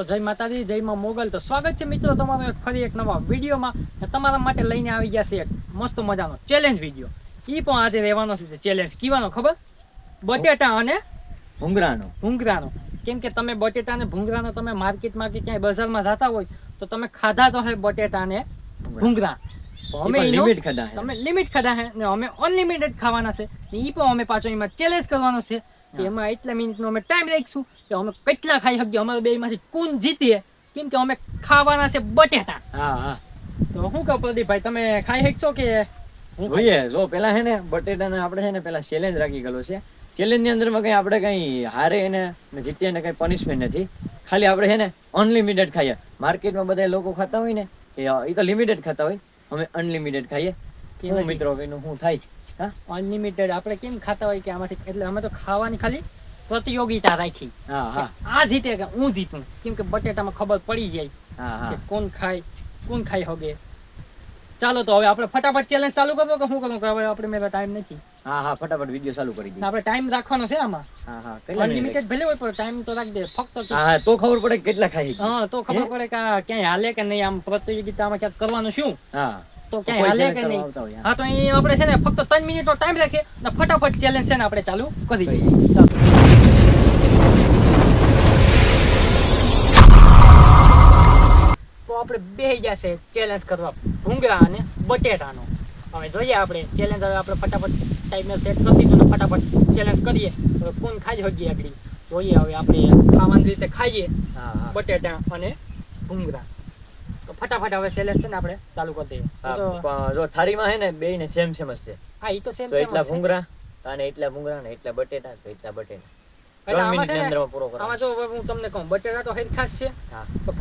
તો જય માતાજી જય માં મોગલ. તો સ્વાગત છે મિત્રો તમારો એક ફરી એક નવા વિડીયોમાં. તમારા માટે લઈને આવી ગયા છે એક મસ્ત મજાનો ચેલેન્જ વીડિયો એ પણ આજે રહેવાનો છે ચેલેન્જ કીવાનો ખબર? બટેટા અને ભૂંગરાનો. ભૂંગરાનો. કેમ કે તમે બટેટા અને ભૂંગરાનો તમે માર્કેટમાં કે ક્યાંય બજારમાં જતા હોય તો તમે ખાધા તો હે બટેટા અને ભૂંગરા. અમે લિમિટ ખાધા તમે લિમિટ ખાધા હે ને અમે અનલિમિટેડ ખાવાના છે. એ પણ અમે પાછો એમાં ચેલેન્જ કરવાનો છે. એમાં એટલા મિનિટનો અમે ટાઈમ રાખીશું કે અમે કેટલા ખાઈ શકીએ? અમારે બે માંથી કોણ જીતીએ? કેમ કે અમે ખાવાના છે બટેટા. હા હા. તો શું કહો પ્રદીપભાઈ તમે ખાઈ શકશો કે જોઈએ જો પેલા છે ને બટેટાને આપણે છે ને પેલા ચેલેન્જ રાખી ગયેલો છે. ચેલેન્જની અંદરમાં કઈ આપણે કઈ હારે એને ને જીતીએ ને કઈ પનિશમેન્ટ નથી. ખાલી આપણે છે ને અનલિમિટેડ ખાઈએ. માર્કેટમાં બધા લોકો ખાતા હોય ને એ તો લિમિટેડ ખાતા હોય. અમે અનલિમિટેડ ખાઈએ. કે મિત્રો કઈનું શું થાય હા? અનલિમિટેડ આપણે કેમ ખાતા હોય કે આમાંથી? એટલે અમે તો ખાવાની ખાલી પ્રતિયોગિતા રાખી. હા હા. આ જીતે કે હું જીતું? કેમ કે બટેટામાં ખબર પડી જાય કે કોણ ખાય કોણ ખાઈ હોગે. ચાલો તો હવે આપણે ફટાફટ ચેલેન્જ ચાલુ કરો કે શું કરું કે હવે આપણે મેરા ટાઈમ નથી. હા હા ફટાફટ વીડિયો ચાલુ કરી દઈએ. આપણે ટાઈમ રાખવાનો છે આમાં. હા હા. અનલિમિટેડ ભલે હોય પણ ટાઈમ તો રાખી દે. ફક્ત હા તો ખબર પડે કેટલા ખાઈ હા તો ખબર પડે કે ક્યાંય હાલે કે નહીં? આમ પ્રતિયોગિતામાં ક્યાંક કરવાનું શું? હા. તો તો કોઈ હાલે કે નહીં? હા તો અહીં આપણે છે ને ફક્ત ત્રણ મિનિટનો ટાઈમ રાખીએ ને ફટાફટ ચેલેન્જ છે ને આપણે ચાલુ કરી દઈએ. કરી ચાલો. તો આપણે બે જશે ચેલેન્જ કરવા. ભૂંગળા અને બટેટાનો. હવે જોઈએ આપણે ચેલેન્જ હવે આપણે ફટાફટ ટાઈમને સેટ કરી દીધું ફટાફટ ચેલેન્જ કરીએ. હવે કોણ ખાઈ શકીએ આગળ? જોઈએ હવે આપણે ખાવાની રીતે ખાઈએ. બટેટા અને ભૂંગળા. તો ફટાફટ હવે સિલેક્શન આપણે ચાલુ કરી દઈએ. જો થારીમાં હે ને બે ને સેમ સેમ જ છે. હા એ તો સેમ સેમ એટલા ભૂંગરા અને એટલા ભૂંગરા ને એટલા બટેટા તો એટલા બટેટા. આમાં જો હવે હું તમને કહું બટેટા તો છે તો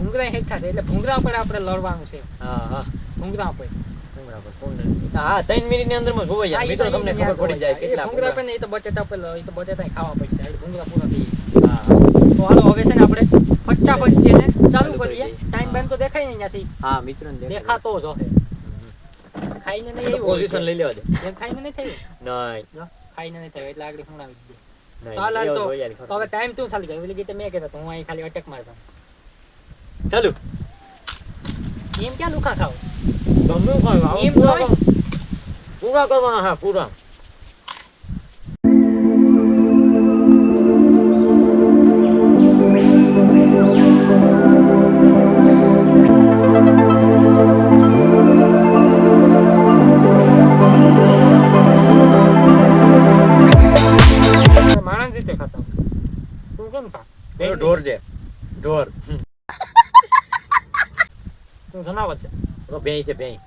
છે એટલે ભૂંગળા પર આપણે લડવાનું છે. હા હા. પર. ભૂંગરા પર હા ત્રણ મિનિટની અંદર મિત્રો તો તમને ખબર પડી જાય કેટલા ભૂંગળા પર ને એ તો બટેટા પર એ તો બટેટા ખાવા પડી જાય પૂરા થઈ હા હા. તો હાલો હવે છે ને આપણે ફટાફટ છે ને ચાલુ કરીએ ટાઈમ બેમ તો દેખાય ને ત્યાંથી. હા મિત્રો દેખાતો જ ખાઈને નહીં એવું પોઝિશન લઈ લેવા દે. એમ ખાઈને નહીં થઈ નહીં. ખાઈને નહીં થયું એટલે આગળ હું આવી નહીં, તો. હવે ટાઈમ ચાલી ગયો? એટલે કે મેં કહેતો હું અહીં ખાલી અટક મારતો. ચાલુ. એમ ક્યાં લુખા ખાવ? ગમે ખાવ એમ પૂરા નહીં. પૂરા કરવાના હા પૂરા. છે તો ભેંઈ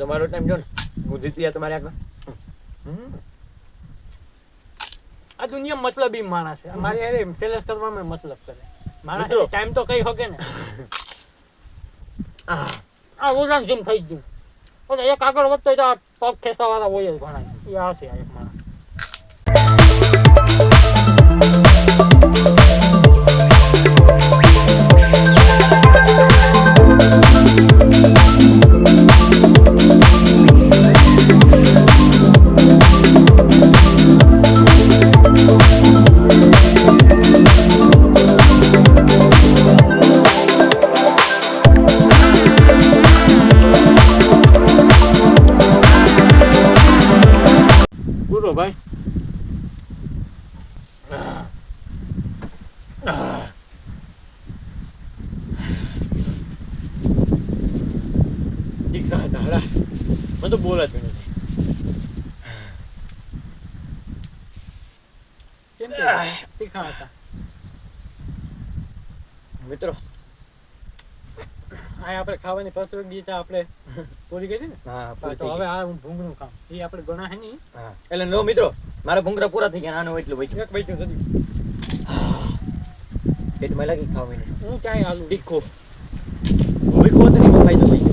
તમારો ટાઈમ જો ને. હું જીતી તમારે આગળ. આ દુનિયા મતલબી માણસ છે. મારે અરે સેલેસ કરવામાં મતલબ કરે. માણસ ટાઈમ તો કઈ હોકે ને. આ ઉડાન જેમ થઈ ગયું. અને એક આગળ વધતો તો પગ ખેંચવા વાળા હોય જ ઘણા. એ આ છે આ એક માણસ. પૂરો નથી કેમ હતા. મિત્રો આ આપણે ખાવાની પ્રતિયોગિતા આપણે પૂરી કરી ને? હા તો હવે આ હું ભૂંગળું ખામ એ આપણે ગણા હે નહીં. હા. એટલે નો મિત્રો મારા ભૂંગરા પૂરા થઈ ગયા આનો એટલું બચ્યું એક બચ્યું સુધી. પેટમાં લાગી ખાવાની. હું ક્યાંય આલુ ડીખો ભૂખો તો નહીં તો ભાઈ કામ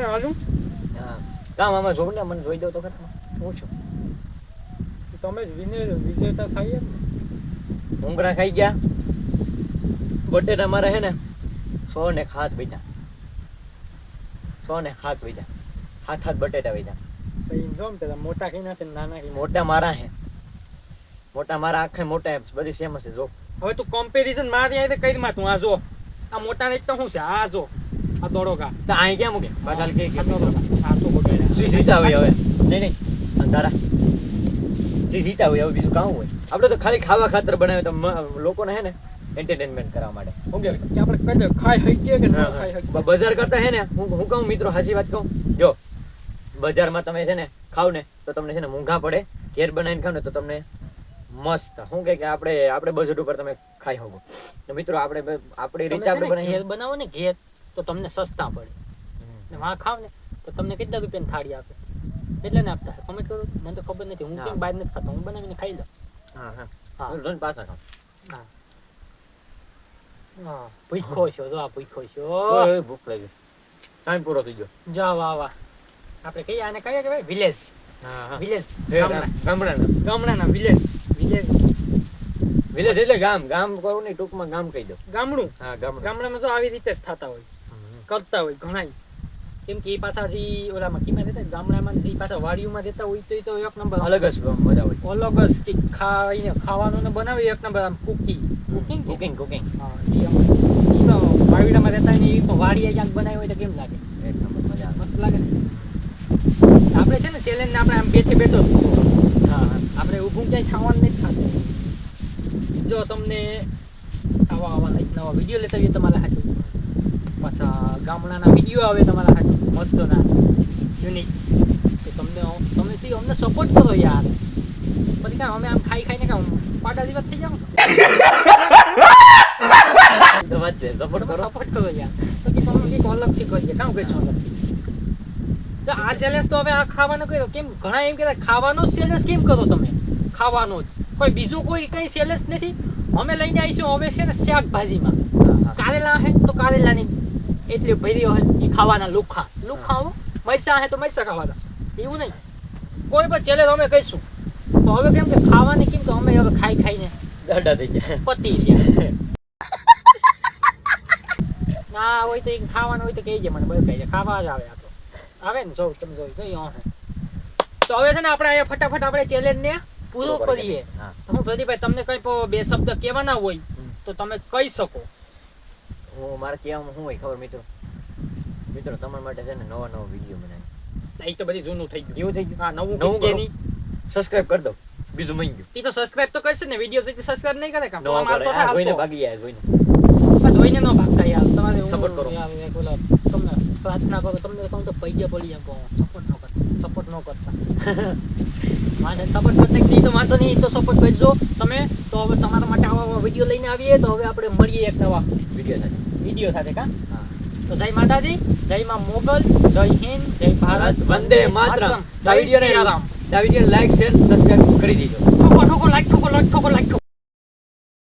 ક્યાંય હાલું હા. કામ આમાં જોઉં ને મને જોઈ દો તો ખરા. હું છું. તમે વિને વિજેતા ખાઈએ એમ ખાઈ ગયા. બટેટા મારા હે ને સો ને ખાત બીજા સો ને ખાત બીજા હાથ હાથ બટેટા બીજા મોટા ખાઈ નાખે નાના મોટા મારા હે. મોટા મારા આખે મોટા બધી સેમ હશે જો. હવે તું કમ્પેરિઝન મારી આવી કઈ માં તું આ જો. આ મોટા ને તો શું છે? આ જો. આ દોડો તો અહીં ક્યાં મૂકે? પાછળ કે આ દોડો ગા. આ તો બગાડ્યા. શ્રી સીતા હોય હવે. નહીં નહીં. અંધારા શ્રી સીતા હોય હવે બીજું કામ હોય. આપણે તો ખાલી ખાવા ખાતર બનાવે તો મ- લોકોને હે ને એન્ટરટેનમેન્ટ કરવા માટે. શું કે આપણે કઈ દે, ખાઈ શકીએ કે ના ખાઈ શકીએ બજાર કરતા હે ને હું હું કહું મિત્રો હાચી વાત કહું? જો બજારમાં તમે છે ને ખાવ ને તો તમને છે ને મોંઘા પડે ઘેર બનાવીને ખાવ ને તો તમને મસ્ત. શું કે કે આપણે આપણે બજેટ ઉપર તમે ખાઈ શકો તો મિત્રો આપણે આપણે આપણી રીતે આપણે બનાવીએ. બનાવો ને ઘેર. તો તમને સસ્તા પડે. ને વાં ખાવ ને તો તમને કેટલા રૂપિયાની થાળી આપે? કેટલા ને આપતા કમેન્ટ કરો. મને તો ખબર નથી. હું. કેમ બહાર નથી ખાતો? હું બનાવીને ખાઈ લઉં. હા હા. હા. રોજ પાછા ખાવ હા. હા. ભૂખો છો. જો આ ભૂખો છો. ભૂખ લાગી. ટાઈમ પૂરો થઈ ગયો. જા વાહ વાહ. આપણે કહીએ આને કહીએ કે ભાઈ વિલેજ હા હા. વિલેજ ગામડાના. ગામડાના વિલેજ વિલેજ વિલેજ એટલે ગામ. ગામ કહું ને ટૂંકમાં ગામ કહી દો ગામડું. હા ગામડા. ગામડામાં તો આવી રીતે જ થતા હોય. કરતા હોય ઘણાય. કેમ કે એ પાછા જે ઓલામાં કીમાં રહેતા ગામડામાં જે પાછા વાડીઓમાં રહેતા હોય તો એ તો એક નંબર અલગ જ મજા હોય. અલગ જ કે ખાઈને ખાવાનું ને બનાવી એક નંબર આમ કુકી કુકિંગ કુકિંગ કુકિંગ હા એ તો વાડીડામાં રહેતા ને એ તો વાડીએ ક્યાંક બનાવી હોય તો કેમ લાગે? એક નંબર મજા મસ્ત લાગે આપણે છે ને ચેલેન્જ આપણે આમ બેઠે બેઠો હા આપણે ઊભું ક્યાંય ખાવાનું નથી ખાતું. જો તમને આવા આવા નવા વીડિયો લેતા આવીએ તમારા પાછા ગામડાના વીડિયો આવે તમારા હાથું મસ્તના યુનિક તો તમને તમે સી અમને સપોર્ટ કરો યાર. પછી કાં અમે આમ ખાઈ ખાઈને કાં પાટા દિવસ થઈ જાઉં સપોર્ટ કરો. સપોર્ટ કરો યાર. તો કે તમે કંઈક અલગથી કરીએ કામ કરીશું અલગથી. તો આ ચેલેન્જ તો હવે આ ખાવાનું કર્યો. કેમ ઘણા એમ કહેતા ખાવાનો ચેલેન્જ કેમ કરો તમે? ખાવાનો જ. કોઈ બીજું કોઈ કંઈ ચેલેન્જ નથી. અમે લઈને આવીશું હવે છે ને શાકભાજીમાં. કારેલા હે તો કારેલાની એટલી ભર્યો હોય એ ખાવાના લુખા. લુખા મરસા હે તો મરસા ખાવાના. એવું નહીં. કોઈ પણ ચેલે અમે કહીશું તો હવે કેમ કે ખાવાની કેમ કે અમે હવે ખાઈ ખાઈને દડા થઈ ગયા. પતી ગયા. ના હોય તો ખાવાનું હોય તો કહેજે મને બધું કહેજે. ખાવા જ આવે આ તો. આવે ને જોઉં તમે જોઈ જોઈ હે તો હવે છે ને આપણે અહીંયા ફટાફટ આપણે ચેલેન્જને ને પૂરો કરીએ. હા. તો હું પ્રદીપભાઈ તમને કંઈ બે શબ્દ કહેવાના હોય તો તમે કહી શકો. હું મારે કહેવામાં શું હોય ખબર મિત્રો? મિત્રો તમારા માટે છે ને નવા નવા વીડિયો બનાવી એ તો બધી જૂનું થઈ ગયું. એવું થઈ ગયું? હા નવું નવું એની. સબસ્ક્રાઇબ કરી દો. બીજું મહી ગયું. તી તો સબસ્ક્રાઇબ તો કરશે ને વીડિયો સુધી સબસ્ક્રાઇબ નહીં કરે કામ આમ હાલતો થાય જોઈને ભાગી જાય જોઈને. બસ જોઈને ન ભાગતા યાર. તમારે સપોર્ટ કરો. યાર તમને પ્રાર્થના કરો તમને કહું તો પૈજે પડી જાય સપોર્ટ ન કરતા સપોર્ટ ન કરતા. વાંધો સપોર્ટ કરતા છે તો વાંધો નહીં તો સપોર્ટ કરજો તમે તો હવે તમારા માટે આવા વીડિયો લઈને આવીએ તો હવે આપણે મળીએ એક નવા વીડિયો સાથે વીડિયો સાથે કા તો જય માતાજી જય માં મોગલ જય હિન્દ જય ભારત વંદે માતરમ જય શ્રી રામ આ વીડિયો લાઈક શેર સબસ્ક્રાઇબ કરી દીજો ઠોકો ઠોકો લાઈક ઠોકો લાઈક ઠોકો લાઈક